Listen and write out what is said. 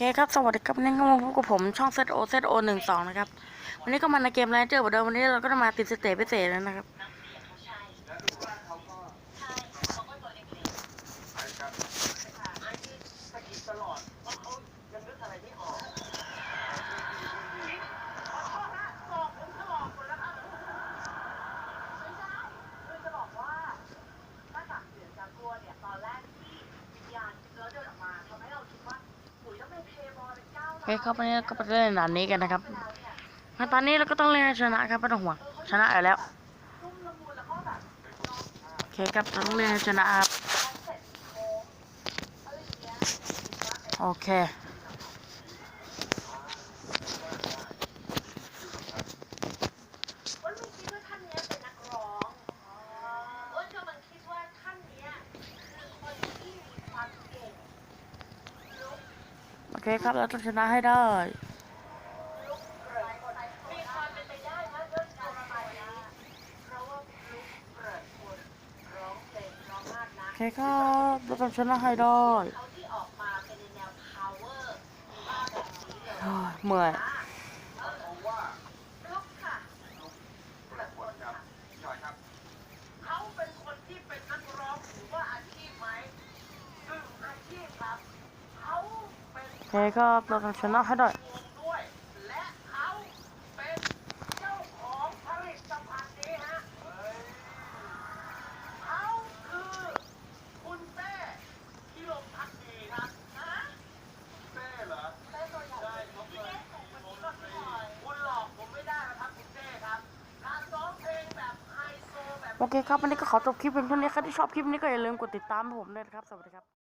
เคครับสวัสดีครับนี่ก็มาพบกับผมช่อง ZO ZO หนึ่งสองนะครับ วันนี้ก็มาในเกมแรนเจอร์เหมือนเดิมวันนี้เราก็จะมาติดสเตจพิเศษแล้วนะครับ โอเข้าไปก็ไปเล่นด่านนี้กันนะครับมาตอนนี้เราก็ต้องเล่นชนะครับไม่ต้องห่วงชนะอยู่แล้วโอเคครับต้องเล่นชนะครับโอเค อ้นไม่คิดว่าท่านเนี้ยเป็นนักร้องอ้นกำลังคิดว่าท่านเนี้ยคือคนที่มีความเก่งลุก โอเคครับ เราต้องชนะให้ได้ลุกเกิดมีความเป็นไปได้ว่าเรื่องการไปนะเพราะว่าลุกเกิดคนร้องเพลงร้องมากนะโอเคครับ เราต้องชนะให้ได้เขาที่ออกมาเรับนะเต้เหรอเต้ตัวใหญ่ได้ครับเต้ส่งมาที่รถหน่อยคุณหลอกผมไม่ได้นะครับคุณเต้ครับการร้องเพลงแบบไฮโซแบบโอเคครับ วันนี้ก็ขอจบคลิปเพียงเท่านี้ใครที่ชอบคลิปนี้ก็อย่าลืมกดติดตามผมด้วยนะครับ สวัสดีครับ